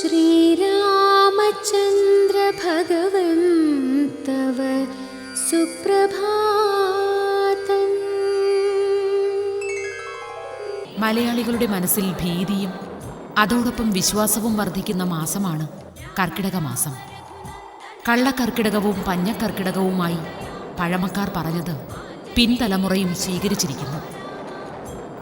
ശ്രീരാമചന്ദ്ര തവ സുപ്രഭാതം. മലയാളികളുടെ മനസ്സിൽ ഭീതിയും അതോടൊപ്പം വിശ്വാസവും വർദ്ധിക്കുന്ന മാസമാണ് കർക്കിടക മാസം. കള്ളക്കർക്കിടകവും പഞ്ഞക്കർക്കിടകവുമായി പഴമക്കാർ പറഞ്ഞത് പിൻതലമുറയും സ്വീകരിച്ചിരിക്കുന്നു.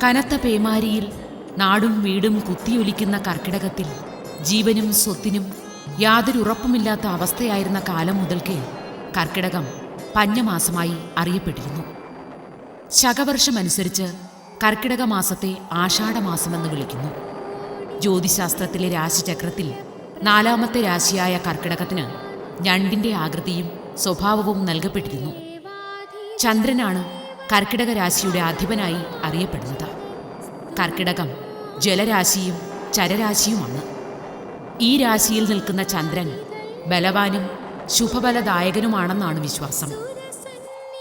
കനത്ത പേമാരിയിൽ നാടും വീടും കുത്തിയൊലിക്കുന്ന കർക്കിടകത്തിൽ ജീവനും സ്വത്തിനും യാതൊരു ഉറപ്പുമില്ലാത്ത അവസ്ഥയായിരുന്ന കാലം മുതൽക്കേ കർക്കിടകം പഞ്ഞമാസമായി അറിയപ്പെട്ടിരുന്നു. ശകവർഷമനുസരിച്ച് കർക്കിടക മാസത്തെ ആഷാഢമാസമെന്ന് വിളിക്കുന്നു. ജ്യോതിശാസ്ത്രത്തിലെ രാശിചക്രത്തിൽ നാലാമത്തെ രാശിയായ കർക്കിടകത്തിന് ഞണ്ടിന്റെ ആകൃതിയും സ്വഭാവവും നൽകപ്പെട്ടിരുന്നു. ചന്ദ്രനാണ് കർക്കിടക രാശിയുടെ അധിപനായി അറിയപ്പെടുന്നത്. കർക്കിടകം ജലരാശിയും ചരരാശിയുമാണ്. ഈ രാശിയിൽ നിൽക്കുന്ന ചന്ദ്രൻ ബലവാനും ശുഭബലദായകനുമാണെന്നാണ് വിശ്വാസം.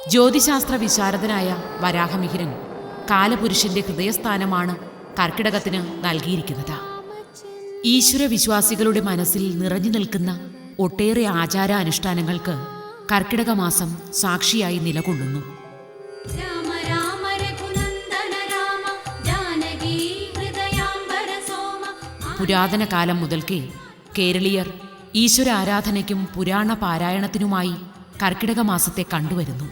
ജ്യോതിശാസ്ത്ര വിശാരദനായ വരാഹമിഹിരൻ കാലപുരുഷന്റെ ഹൃദയസ്ഥാനമാണ് കർക്കിടകത്തിന് നൽകിയിരിക്കുന്നത്. ഈശ്വര വിശ്വാസികളുടെ മനസ്സിൽ നിറഞ്ഞു നിൽക്കുന്ന ഒട്ടേറെ ആചാര അനുഷ്ഠാനങ്ങൾക്ക് കർക്കിടക മാസം സാക്ഷിയായി നിലകൊള്ളുന്നു. പുരാതന കാലം മുതൽക്കേ കേരളീയർ ഈശ്വര ആരാധനയ്ക്കും പുരാണ പാരായണത്തിനുമായി കർക്കിടക മാസത്തെ കണ്ടുവരുന്നു.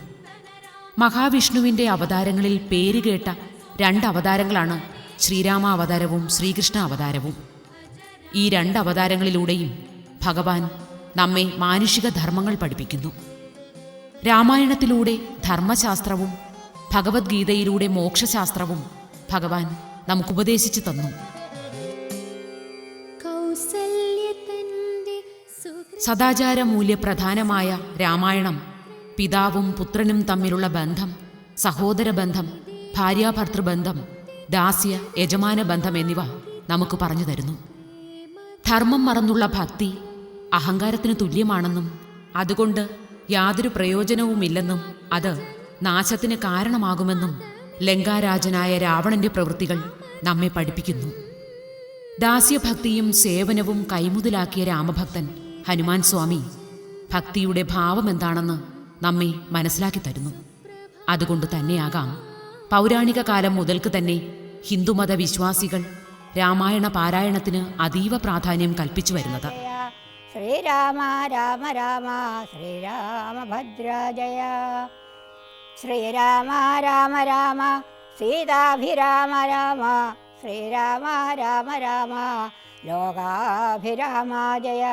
മഹാവിഷ്ണുവിന്റെ അവതാരങ്ങളിൽ പേരുകേട്ട രണ്ട് അവതാരങ്ങളാണ് ശ്രീരാമ അവതാരവും ശ്രീകൃഷ്ണ അവതാരവും. ഈ രണ്ട് അവതാരങ്ങളിലൂടെയും ഭഗവാൻ നമ്മെ മാനുഷിക ധർമ്മങ്ങൾ പഠിപ്പിക്കുന്നു. രാമായണത്തിലൂടെ ധർമ്മശാസ്ത്രവും ഭഗവത്ഗീതയിലൂടെ മോക്ഷശാസ്ത്രവും ഭഗവാൻ നമുക്കുപദേശിച്ചു തന്നു. സദാചാര മൂല്യപ്രധാനമായ രാമായണം പിതാവും പുത്രനും തമ്മിലുള്ള ബന്ധം സഹോദര ബന്ധം ഭാര്യാഭർത്തൃബന്ധം ദാസ്യ യജമാന ബന്ധം എന്നിവ നമുക്ക് പറഞ്ഞു തരുന്നു. ധർമ്മം മറന്നുള്ള ഭക്തി അഹങ്കാരത്തിന് തുല്യമാണെന്നും അതുകൊണ്ട് യാതൊരു പ്രയോജനവുമില്ലെന്നും അത് നാശത്തിന് കാരണമാകുമെന്നും ലങ്കാരാജനായ രാവണന്റെ പ്രവൃത്തികൾ നമ്മെ പഠിപ്പിക്കുന്നു. ദാസ്യഭക്തിയും സേവനവും കൈമുതലാക്കിയ രാമഭക്തൻ ഹനുമാൻ സ്വാമി ഭക്തിയുടെ ഭാവം എന്താണെന്ന് നമ്മെ മനസ്സിലാക്കി തരുന്നു. അതുകൊണ്ട് തന്നെയാകാം. പൗരാണിക കാലം മുതൽക്ക് തന്നെ ഹിന്ദുമത വിശ്വാസികൾ രാമായണ പാരായണത്തിന് അതീവ പ്രാധാന്യം കൽപ്പിച്ചു വരുന്നത്. ശ്രീരാമ രാമ രാമ ശ്രീരാമഭദ്ര ജയ. ശ്രീരാമ രാമ രാമ സീതാഭിരാമ രാമ. ശ്രീരാമ രാമ രാമ ലോകാഭിരാമ ജയ.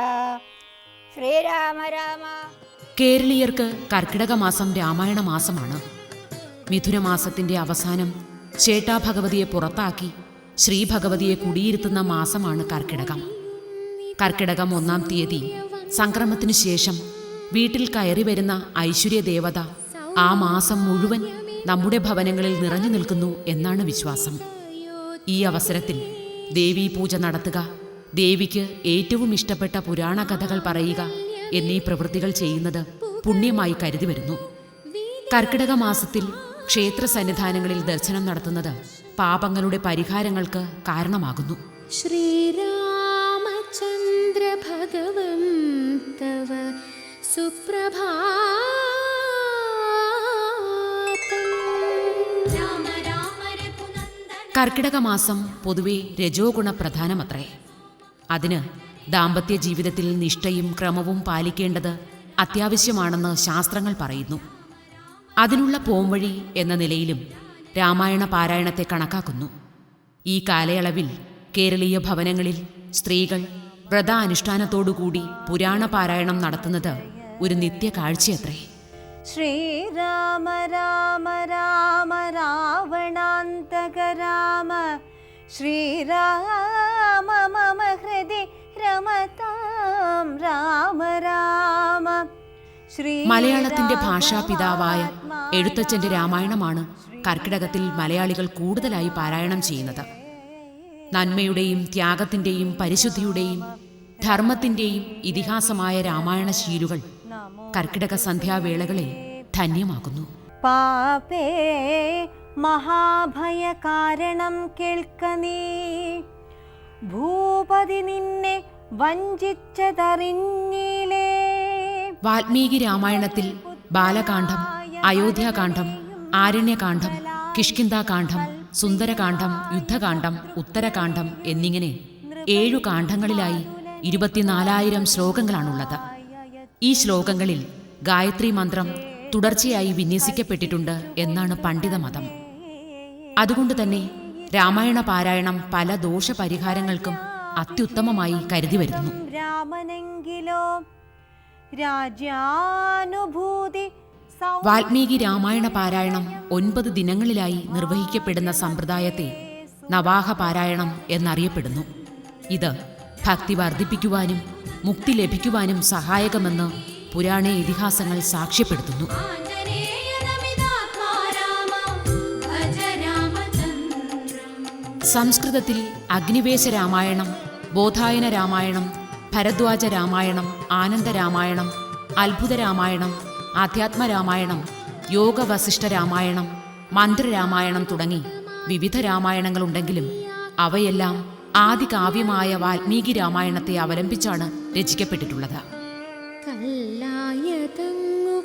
ശ്രീരാമ രാമ കേരളീയർക്ക് കർക്കിടക മാസം രാമായണ മാസമാണ്. മിഥുനമാസത്തിന്റെ അവസാനം ചേട്ടാ ഭഗവതിയെ പുറത്താക്കി ശ്രീ ഭഗവതിയെ കുടിയിരുത്തുന്ന മാസമാണ് കർക്കിടകം. കർക്കിടകം ഒന്നാം തീയതി സംക്രമത്തിനു ശേഷം വീട്ടിൽ കയറി വരുന്ന ഐശ്വര്യ ദേവത ആ മാസം മുഴുവൻ നമ്മുടെ ഭവനങ്ങളിൽ നിറഞ്ഞു നിൽക്കുന്നു എന്നാണ് വിശ്വാസം. ഈ അവസരത്തിൽ ദേവീ പൂജ നടത്തുക ദേവിക്ക് ഏറ്റവും ഇഷ്ടപ്പെട്ട പുരാണ കഥകൾ പറയുക എന്നീ പ്രവൃത്തികൾ ചെയ്യുന്നത് പുണ്യമായി കരുതി വരുന്നു. കർക്കിടക മാസത്തിൽ ക്ഷേത്ര സന്നിധാനങ്ങളിൽ ദർശനം നടത്തുന്നത് പാപങ്ങളുടെ പരിഹാരങ്ങൾക്ക് കാരണമാകുന്നു. ശ്രീരാമചന്ദ്ര തവ കർക്കിടക മാസം പൊതുവെ രജോഗുണ പ്രധാനമത്രേ അതിന് ദാമ്പത്യ ജീവിതത്തിൽ നിഷ്ഠയും ക്രമവും പാലിക്കേണ്ടത് അത്യാവശ്യമാണെന്ന് ശാസ്ത്രങ്ങൾ പറയുന്നു. അതിനുള്ള പോംവഴി എന്ന നിലയിലും രാമായണ പാരായണത്തെ കണക്കാക്കുന്നു. ഈ കാലയളവിൽ കേരളീയ ഭവനങ്ങളിൽ സ്ത്രീകൾ വ്രതാനുഷ്ഠാനത്തോടുകൂടി പുരാണ പാരായണം നടത്തുന്നത് ഒരു നിത്യ കാഴ്ചയത്രേ. ശ്രീരാമ രാമ രാമ രാവണാന്തക രാമ ശ്രീരാമ മമ ഭാഷാ പിതാവായ രാമ. രാമ മലയാളത്തിന്റെ ഭാഷാപിതാവായ എഴുത്തച്ഛന്റെ രാമായണമാണ് കർക്കിടകത്തിൽ മലയാളികൾ കൂടുതലായി പാരായണം ചെയ്യുന്നത്. നന്മയുടെയും ത്യാഗത്തിന്റെയും പരിശുദ്ധിയുടെയും ധർമ്മത്തിന്റെയും ഇതിഹാസമായ രാമായണ ശീലുകൾ കർക്കിടക സന്ധ്യാവേളകളിൽ ധന്യമാകുന്നു. പാപേ മഹാഭയ കാരണം കേൾക്ക നീ. ഭൂപതി നിന്നെ വാൽമീകി രാമായണത്തിൽ ബാലകാന്ഡം അയോധ്യാകാന്ഡം ആരണ്യകാന്ഡം കിഷ്കിന്താകാന്ഡം സുന്ദരകാന്ഡം യുദ്ധകാന്ഡം ഉത്തരകാന്ഡം എന്നിങ്ങനെ ഏഴു കാന്ഡങ്ങളിലായി ഇരുപത്തിനാലായിരം ശ്ലോകങ്ങളാണുള്ളത്. ഈ ശ്ലോകങ്ങളിൽ ഗായത്രി മന്ത്രം തുടർച്ചയായി വിന്യസിക്കപ്പെട്ടിട്ടുണ്ട് എന്നാണ് പണ്ഡിതമതം. അതുകൊണ്ട് തന്നെ രാമായണ പാരായണം പല ദോഷപരിഹാരങ്ങൾക്കും അത്യുത്തമമായി കരുതി വരുന്നു. രാമനെങ്കിലോ രാജ്യാനുഭൂതി സൗ- വാൽമീകി രാമായണ പാരായണം ഒൻപത് ദിനങ്ങളിലായി നിർവഹിക്കപ്പെടുന്ന സമ്പ്രദായത്തെ നവാഹ പാരായണം എന്നറിയപ്പെടുന്നു. ഇത് ഭക്തി വർദ്ധിപ്പിക്കുവാനും മുക്തി ലഭിക്കുവാനും സഹായകമെന്ന് പുരാണ ഇതിഹാസങ്ങൾ സാക്ഷ്യപ്പെടുത്തുന്നു. സംസ്കൃതത്തിൽ അഗ്നിവേശ രാമായണം ബോധായന രാമായണം ഭരദ്വാജ രാമായണം ആനന്ദ രാമായണം അത്ഭുത രാമായണം ആധ്യാത്മ രാമായണം യോഗ വസിഷ്ഠ രാമായണം മന്ത്രരാമായണം തുടങ്ങി വിവിധ രാമായണങ്ങളുണ്ടെങ്കിലും അവയെല്ലാം ആദി ആദികാവ്യമായ വാൽമീകി രാമായണത്തെ അവലംബിച്ചാണ് രചിക്കപ്പെട്ടിട്ടുള്ളത്. കല്ലായതങ്ങു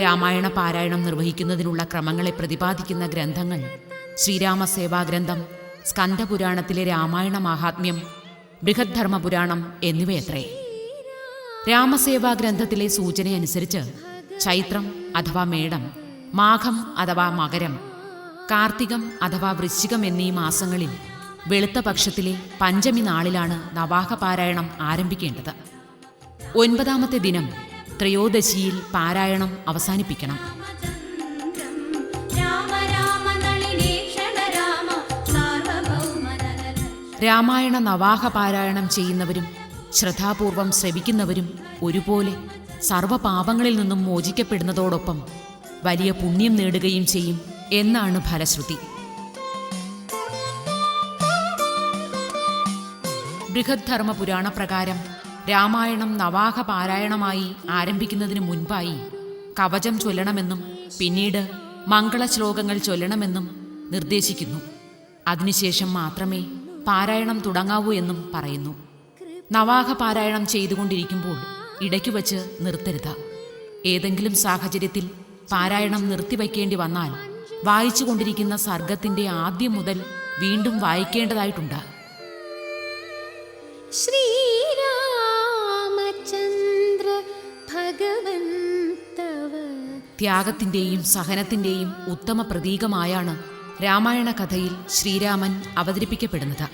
രാമായണ പാരായണം നിർവഹിക്കുന്നതിനുള്ള ക്രമങ്ങളെ പ്രതിപാദിക്കുന്ന ഗ്രന്ഥങ്ങൾ ശ്രീരാമ സേവാഗ്രന്ഥം സ്കന്ദപുരാണത്തിലെ രാമായണ മഹാത്മ്യം ബൃഹദ്ധർമ്മ പുരാണം എന്നിവയത്രേ. രാമസേവാ ഗ്രന്ഥത്തിലെ സൂചനയനുസരിച്ച് ചൈത്രം അഥവാ മേടം മാഘം അഥവാ മകരം കാർത്തികം അഥവാ വൃശ്ചികം എന്നീ മാസങ്ങളിൽ വെളുത്ത പക്ഷത്തിലെ പഞ്ചമി നാളിലാണ് നവാഹ പാരായണം ആരംഭിക്കേണ്ടത്. ഒൻപതാമത്തെ ദിനം ത്രയോദശിയിൽ പാരായണം അവസാനിപ്പിക്കണം. രാമായണ നവാഹ പാരായണം ചെയ്യുന്നവരും ശ്രദ്ധാപൂർവം ശ്രവിക്കുന്നവരും ഒരുപോലെ സർവപാപങ്ങളിൽ നിന്നും മോചിക്കപ്പെടുന്നതോടൊപ്പം വലിയ പുണ്യം നേടുകയും ചെയ്യും എന്നാണ് ഫലശ്രുതി. ബൃഹദ്ധർമ്മ പുരാണ പ്രകാരം രാമായണം നവാഹ പാരായണമായി ആരംഭിക്കുന്നതിന് മുൻപായി കവചം ചൊല്ലണമെന്നും പിന്നീട് മംഗളശ്ലോകങ്ങൾ ചൊല്ലണമെന്നും നിർദ്ദേശിക്കുന്നു. അതിനുശേഷം മാത്രമേ പാരായണം തുടങ്ങാവൂ എന്നും പറയുന്നു. നവാഹ പാരായണം ചെയ്തുകൊണ്ടിരിക്കുമ്പോൾ ഇടയ്ക്ക് വച്ച് നിർത്തരുത്. ഏതെങ്കിലും സാഹചര്യത്തിൽ പാരായണം നിർത്തിവയ്ക്കേണ്ടി വന്നാൽ വായിച്ചുകൊണ്ടിരിക്കുന്ന സർഗത്തിന്റെ ആദ്യം മുതൽ വീണ്ടും വായിക്കേണ്ടതായിട്ടുണ്ട്. ത്യാഗത്തിന്റെയും സഹനത്തിന്റെയും ഉത്തമ പ്രതീകമായാണ് രാമായണ കഥയിൽ ശ്രീരാമൻ അവതരിപ്പിക്കപ്പെടുന്നത്.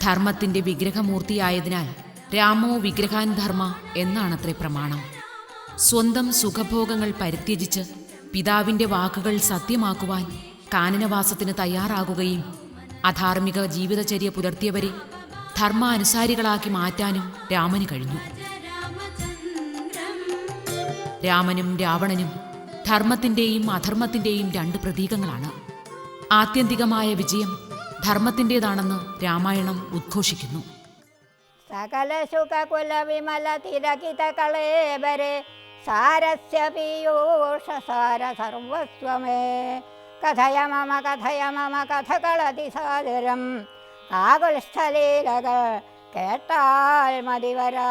ധർമ്മത്തിന്റെ വിഗ്രഹമൂർത്തിയായതിനാൽ രാമോ വിഗ്രഹാൻ ധർമ്മ എന്നാണത്രേ പ്രമാണം. സ്വന്തം സുഖഭോഗങ്ങൾ പരിത്യജിച്ച് പിതാവിന്റെ വാക്കുകൾ സത്യമാക്കുവാൻ കാനനവാസത്തിന് തയ്യാറാകുകയും അധാർമിക ജീവിതചര്യ പുലർത്തിയവരെ ധർമാനുസാരികളാക്കി മാറ്റാനും രാമന് കഴിഞ്ഞു. രാമനും രാവണനും ധർമ്മത്തിന്റെയും അധർമ്മത്തിന്റെയും രണ്ട് പ്രതീകങ്ങളാണ്. ആത്യന്തികമായ വിജയം ധർമ്മത്തിന്റെതാണെന്ന് രാമായണം ഉദ്ഘോഷിക്കുന്നു. സാരസ്യ പീയൂഷ സാര സർവസ്വമേ. കഥയ മമ കഥയ മമ കഥകളതിസാദരം ആകുൽസ്ഥലീലകൾ കേട്ടാൽ മതിവരാ.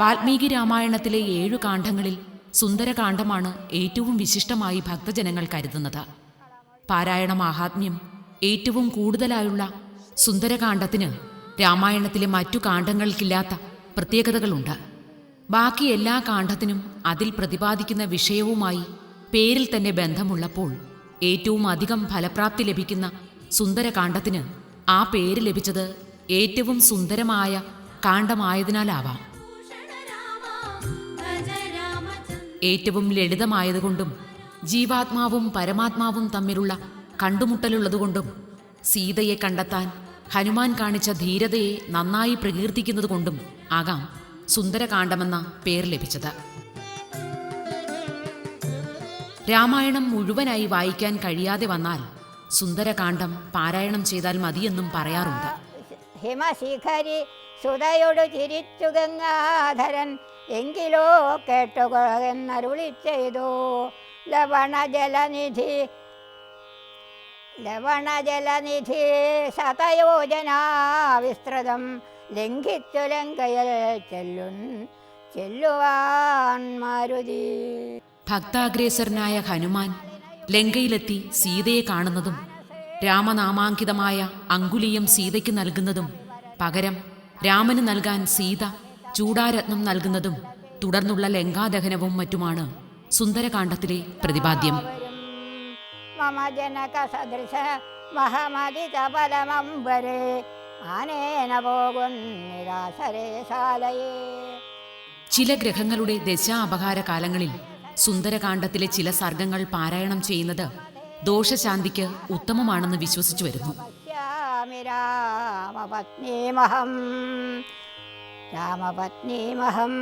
വാൽമീകി രാമായണത്തിലെ ഏഴു കാണ്ഡങ്ങളിൽ സുന്ദരകാന്ഡമാണ് ഏറ്റവും വിശിഷ്ടമായി ഭക്തജനങ്ങൾ കരുതുന്നത്. പാരായണ മാഹാത്മ്യം ഏറ്റവും കൂടുതലായുള്ള സുന്ദരകാന്ഡത്തിന് രാമായണത്തിലെ മറ്റു കാണ്ഡങ്ങൾക്കില്ലാത്ത പ്രത്യേകതകളുണ്ട്. ബാക്കി എല്ലാ കാണ്ഡത്തിനും അതിൽ പ്രതിപാദിക്കുന്ന വിഷയവുമായി പേരിൽ തന്നെ ബന്ധമുള്ളപ്പോൾ ഏറ്റവും അധികം ഫലപ്രാപ്തി ലഭിക്കുന്ന സുന്ദരകാന്ഡത്തിന് ആ പേര് ലഭിച്ചത് ഏറ്റവും സുന്ദരമായ കാണ്ഡമായതിനാലാവാം. ഏറ്റവും ലളിതമായതുകൊണ്ടും ജീവാത്മാവും പരമാത്മാവും തമ്മിലുള്ള കണ്ടുമുട്ടലുള്ളതുകൊണ്ടും സീതയെ കണ്ടെത്താൻ ഹനുമാൻ കാണിച്ച ധീരതയെ നന്നായി പ്രകീർത്തിക്കുന്നതുകൊണ്ടും ആകാം സുന്ദരകാന്ഡമെന്ന പേർ ലഭിച്ചത്. രാമായണം മുഴുവനായി വായിക്കാൻ കഴിയാതെ വന്നാൽ സുന്ദരകാന്ഡം പാരായണം ചെയ്താൽ മതിയെന്നും പറയാറുണ്ട്. ഹിമശിഖരി സുതയോട് ചിരിച്ചു ഗംഗാധരൻ എങ്കിലോ കേട്ടുകൊള്ളെന്നരുളി ചെയ്തു ലവണ ജലനിധി ലവണ ജലനിധി ശതയോജനാ വിസ്തൃതം ലംഘിച്ചു ലങ്കയിൽ ചെല്ലുൻ ചെല്ലുവാൻ മാരുതി. ഭക്താഗ്രേസരനായ ഹനുമാൻ ലങ്കയിലെത്തി സീതയെ കാണുന്നതും രാമനാമാങ്കിതമായ അങ്കുലിയം സീതയ്ക്ക് നൽകുന്നതും പകരം രാമന് നൽകാൻ സീത ചൂടാരത്നം നൽകുന്നതും തുടർന്നുള്ള ലങ്കാദഹനവും മറ്റുമാണ് സുന്ദരകാന്ഡത്തിലെ പ്രതിപാദ്യം. ചില ഗ്രഹങ്ങളുടെ ദശാപകാര കാലങ്ങളിൽ സുന്ദരകാന്ഡത്തിലെ ചില സർഗങ്ങൾ പാരായണം ചെയ്യുന്നത് ദോഷശാന്തിക്ക് ഉത്തമമാണെന്ന് വിശ്വസിച്ചു വരുന്നു. രാമപത്നീമഹം രാമപത്നീമഹം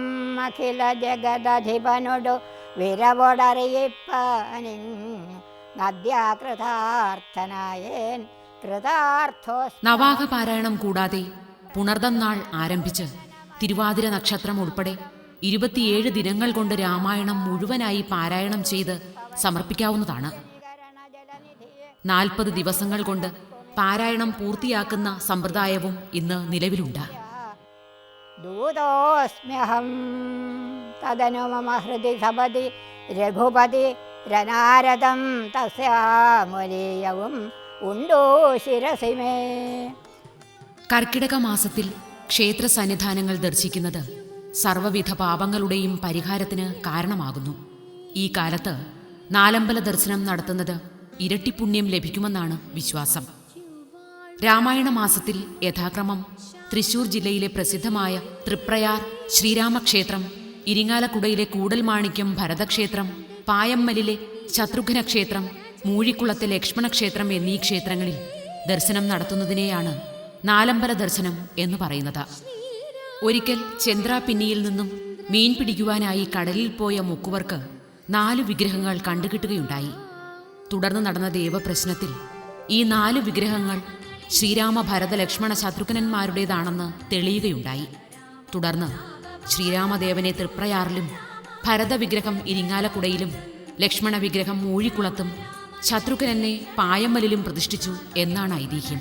അഖില ജഗദധിപനൊടു വിരവൊടറിയിപ്പനി നദ്യാകൃതാർത്ഥനായേൻ കൃതാർത്ഥോ നവാഹ പാരായണം കൂടാതെ പുണർദം നാൾ ആരംഭിച്ച് തിരുവാതിര നക്ഷത്രം ഉൾപ്പെടെ ഇരുപത്തിയേഴ് ദിനങ്ങൾ കൊണ്ട് രാമായണം മുഴുവനായി പാരായണം ചെയ്ത് സമർപ്പിക്കാവുന്നതാണ്. നാൽപ്പത് ദിവസങ്ങൾ കൊണ്ട് പാരായണം പൂർത്തിയാക്കുന്ന സമ്പ്രദായവും ഇന്ന് നിലവിലുണ്ട്. ദൂതോസ്മ്യഹം തദനു മമ ഹൃദി സപതി രഘുപതി രനാരദം തസ്യാമുലീയവും ഉണ്ടോ ശിരസിമേ കർക്കിടക മാസത്തിൽ ക്ഷേത്ര സന്നിധാനങ്ങൾ ദർശിക്കുന്നത് സർവവിധ പാപങ്ങളുടെയും പരിഹാരത്തിന് കാരണമാകുന്നു. ഈ കാലത്ത് നാലമ്പല ദർശനം നടത്തുന്നത് ഇരട്ടിപ്പുണ്യം ലഭിക്കുമെന്നാണ് വിശ്വാസം. രാമായണ മാസത്തിൽ യഥാക്രമം തൃശൂർ ജില്ലയിലെ പ്രസിദ്ധമായ തൃപ്രയാർ ശ്രീരാമക്ഷേത്രം ഇരിങ്ങാലക്കുടയിലെ കൂടൽമാണിക്യം ഭരതക്ഷേത്രം പായമ്മലിലെ ശത്രുഘ്ന ക്ഷേത്രം മൂഴിക്കുളത്തെ ലക്ഷ്മണക്ഷേത്രം എന്നീ ക്ഷേത്രങ്ങളിൽ ദർശനം നടത്തുന്നതിനെയാണ് നാലമ്പല ദർശനം എന്ന് പറയുന്നത്. ഒരിക്കൽ ചന്ദ്രാപിന്നിയിൽ നിന്നും മീൻ പിടിക്കുവാനായി കടലിൽ പോയ മുക്കുവർക്ക് നാലു വിഗ്രഹങ്ങൾ കണ്ടുകിട്ടുകയുണ്ടായി. തുടർന്ന് നടന്ന ദേവപ്രശ്നത്തിൽ ഈ നാല് വിഗ്രഹങ്ങൾ ശ്രീരാമ ഭരത ലക്ഷ്മണ ശത്രുഘ്നന്മാരുടേതാണെന്ന് തെളിയുകയുണ്ടായി. തുടർന്ന് ശ്രീരാമദേവനെ തൃപ്രയാറിലും ഭരത വിഗ്രഹം ഇരിങ്ങാലക്കുടയിലും ലക്ഷ്മണ വിഗ്രഹം മൂഴിക്കുളത്തും ശത്രുഘ്നനെ പായമ്മലിലും പ്രതിഷ്ഠിച്ചു എന്നാണ് ഐതിഹ്യം.